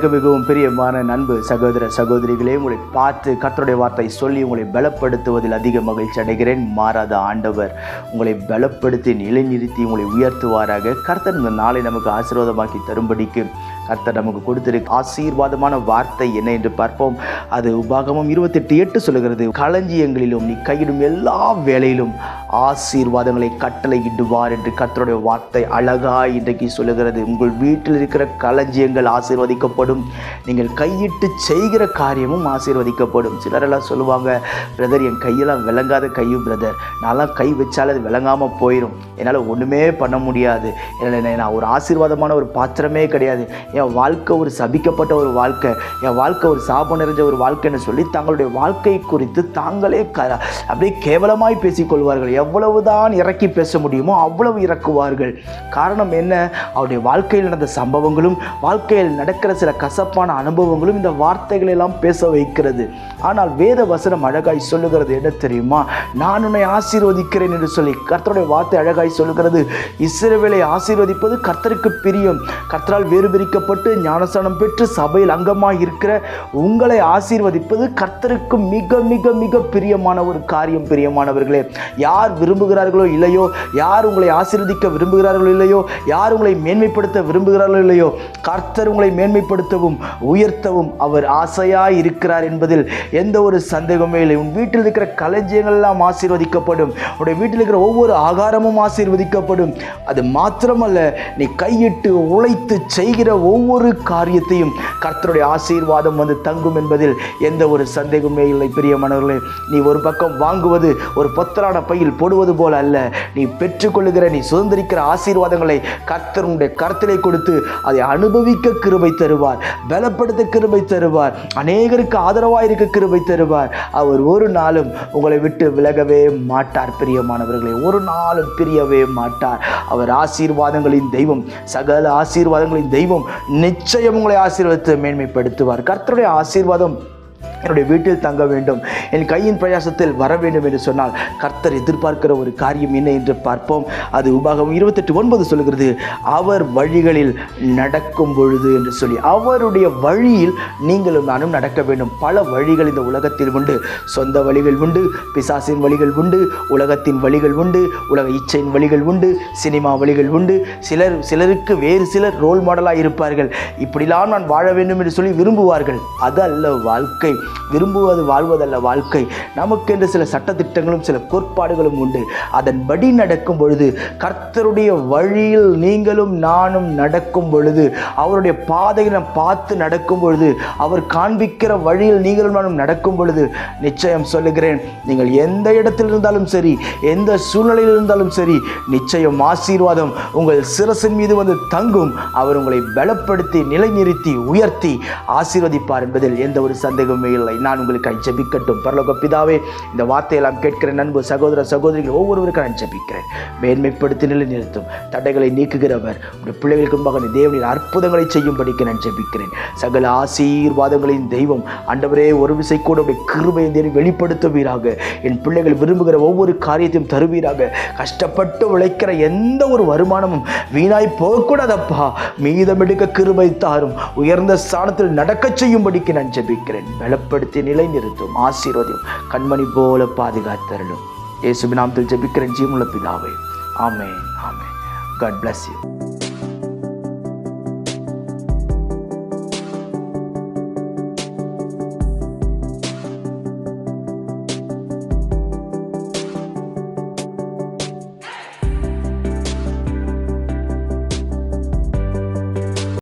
எனக்கு மிகவும் பிரியமான நண்பு சகோதர சகோதரிகளே உங்களை பார்த்து கத்தருடைய வார்த்தை சொல்லி உங்களை பலப்படுத்துவதில் அதிக மகிழ்ச்சி அடைகிறேன். மாறாத ஆண்டவர் உங்களை பலப்படுத்தி நிலைநிறுத்தி உங்களை உயர்த்துவாராக. கர்த்தர் இந்த நாளை நமக்கு ஆசீர்வாதமாக்கி தரும்படிக்கு கர்த்தர் நமக்கு கொடுத்திருக்க ஆசீர்வாதமான வார்த்தை என்ன என்று பார்ப்போம். அது உபாகமும் இருபத்தெட்டு எட்டு சொல்லுகிறது களஞ்சியங்களிலும் நீ கையிடும் எல்லா வேலையிலும் ஆசீர்வாதங்களை கட்டளையிடுவார் என்று கர்த்தருடைய வார்த்தை அழகாய் இன்றைக்கு சொல்லுகிறது. உங்கள் வீட்டில் இருக்கிற களஞ்சியங்கள் ஆசீர்வதிக்கப்படும் நீங்கள் கையிட்டு செய்கிற காரியமும் ஆசீர்வதிக்கப்படும். சிலரெல்லாம் சொல்லுவாங்க பிரதர் என் கையெல்லாம் விளங்காத கையும் பிரதர். நான்லாம் கை வச்சாலும் அது விளங்காமல் போயிடும் என்னால் ஒன்றுமே பண்ண முடியாது. நான் ஒரு ஆசீர்வாதமான ஒரு பாத்திரமே கிடையாது. என் வாழ்க்கை ஒரு சபிக்கப்பட்ட ஒரு வாழ்க்கை. என் வாழ்க்கை ஒரு சாபம் நிறைஞ்ச ஒரு வாழ்க்கைன்னு சொல்லி தங்களுடைய வாழ்க்கை குறித்து தாங்களே க அப்படியே கேவலமாய் பேசிக்கொள்வார்கள். எவ்வளவுதான் இறக்கி பேச முடியுமோ அவ்வளவு இறக்குவார்கள். காரணம் என்ன? அவருடைய வாழ்க்கையில் நடந்த சம்பவங்களும் வாழ்க்கையில் நடக்கிற சில கசப்பான அனுபவங்களும் இந்த வார்த்தைகளை எல்லாம் பேச வைக்கிறது. ஆனால் வேத வசனம் அழகாய் சொல்லுகிறது என்ன தெரியுமா? நான் உன்னை ஆசீர்வதிக்கிறேன் என்று சொல்லி கர்த்தருடைய வார்த்தை அழகாய் சொல்லுகிறது. இஸ்ரவேலை ஆசீர்வதிப்பது கர்த்தருக்கு பிரியம். கர்த்தரால் வேறு பிரிக்கப்பட்டு ஞானஸ்தானம் பெற்று சபையில் அங்கமாக இருக்கிற உங்களை ஆசீர்வதிப்பது கர்த்தருக்கு மிக மிக மிக பிரியமான ஒரு காரியம் பிரியமானவர்களே. யார் விரும்புகிறார்களோ இல்லையோ யார் உங்களை ஆசீர்வதிக்க விரும்புகிறார்களோ இல்லையோ யார் உங்களை மேன்மைப்படுத்த விரும்புகிறார்களோ இல்லையோ கர்த்தர் உங்களை மேன்மைப்படுத்தவும் உயர்த்தவும் அவர் ஆசையாய் இருக்கிறார் என்பதில் எந்த ஒரு சந்தேகமே இல்லை. உன் வீட்டில் இருக்கிற களஞ்சியங்கள் எல்லாம் ஆசீர்வதிக்கப்படும். உடைய வீட்டில் இருக்கிற ஒவ்வொரு ஆகாரமும் ஆசீர்வதிக்கப்படும். அது மாத்திரமல்ல நீ கையிட்டு உழைத்து செய்கிற ஒவ்வொரு காரியத்தையும் கர்த்தருடைய ஆசீர்வாதம் வந்து தங்கும் என்பதில் எந்த ஒரு சந்தேகமே இல்லை. பிரியமானவர்களே நீ ஒரு பக்கம் வாங்குவது ஒரு பொத்தலான பையில் போடுவது போல அல்ல. நீ பெற்றுக்கொள்ளுகிற நீ சுதந்திரிக்கிற ஆசீர்வாதங்களை கர்த்தருடைய கருத்திலே கொடுத்து அதை அனுபவிக்க கிருபை தருவார் பலப்படுத்த கிருபை தருவார் அநேகருக்கு ஆதரவாக இருக்க கிருபை தருவார். அவர் ஒரு நாளும் உங்களை விட்டு விலகவே மாட்டார் பிரியமானவர்களே ஒரு நாளும் பிரியவே மாட்டார். அவர் ஆசீர்வாதங்களின் தெய்வம் சகல ஆசீர்வாதங்களின் தெய்வம் நிச்சயம் உங்களை ஆசீர்வதித்து மேன்மைப்படுத்துவார். கர்த்தருடைய ஆசீர்வாதம் என்னுடைய வீட்டில் தங்க வேண்டும். என் கையின் பிரயாசத்தில் வர வேண்டும் என்று சொன்னால் கர்த்தர் எதிர்பார்க்கிற ஒரு காரியம் என்ன என்று பார்ப்போம். அது உபாகம் இருபத்தெட்டு ஒன்பது சொல்கிறது அவர் வழிகளில் நடக்கும் பொழுது என்று சொல்லி அவருடைய வழியில் நீங்களும் நானும் நடக்க வேண்டும். பல வழிகள் இந்த உலகத்தில் உண்டு. சொந்த வழிகள் உண்டு பிசாசின் வழிகள் உண்டு உலகத்தின் வழிகள் உண்டு உலக இச்சையின் வழிகள் உண்டு சினிமா வழிகள் உண்டு. சிலர் சிலருக்கு வேறு சிலர் ரோல் மாடலாக இருப்பார்கள் இப்படிலாம் நான் வாழ வேண்டும் என்று சொல்லி விரும்புவார்கள். அது அல்ல வாழ்க்கை. விரும்புவது வாழ்வதல்ல வாழ்க்கை. நமக்கென்று சில சட்டத்திட்டங்களும் சில கோட்பாடுகளும் உண்டு. அதன்படி நடக்கும் பொழுது கர்த்தருடைய வழியில் நீங்களும் நானும் நடக்கும் பொழுது அவருடைய பாதையை நாம் பார்த்து நடக்கும் பொழுது அவர் காண்பிக்கிற வழியில் நீங்களும் நானும் நடக்கும் பொழுது நிச்சயம் சொல்லுகிறேன் நீங்கள் எந்த இடத்தில் இருந்தாலும் சரி எந்த சூழ்நிலையில் இருந்தாலும் சரி நிச்சயம் ஆசீர்வாதம் உங்கள் சிரசின் மீது வந்து தங்கும். அவர் உங்களை பலப்படுத்தி நிலைநிறுத்தி உயர்த்தி ஆசீர்வதிப்பார் என்பதில் எந்த ஒரு சந்தேகமே இல்லை. நான் உங்களுக்கு ஜபிக்கட்டும். பரலோக பிதாவே இந்த வார்த்தையெல்லாம் கேட்கிற நண்பு சகோதர சகோதரிகள் ஒவ்வொருவருக்கும் நான் ஜபிக்கிறேன். மேன்மைப்படுத்தி நிலை நிறுத்தும் தடைகளை நீக்குகிறவர் உடைய பிள்ளைகளுக்கு முன்பாக தேவனின் அற்புதங்களை செய்யும்படிக்கு நான் ஜெபிக்கிறேன். சகல ஆசீர்வாதங்களின் தெய்வம் ஆண்டவரே ஒரு விசை கூட உடைய கிருபையை வெளிப்படுத்துவீராக. என் பிள்ளைகள் விரும்புகிற ஒவ்வொரு காரியத்தையும் தருவீராக. கஷ்டப்பட்டு உழைக்கிற எந்த ஒரு வருமானமும் வீணாய் போகக்கூடாதப்பா. மீதம் எடுக்க கிருபை தாரும். உயர்ந்த ஸ்தானத்தில் நடக்க செய்யும்படிக்கு நான் ஜெபிக்கிறேன். பலப்படுத்தி நிலைநிறுத்தும் ஆசீர்வதியும் கண்மணி போல பாதுகாத்தருளும். இயேசுவின் நாமத்தில் ஜெபிக்கிறேன் ஜீவனுள்ள பிதாவே. ஆமே ஆமே காட் பிளஸ் யூ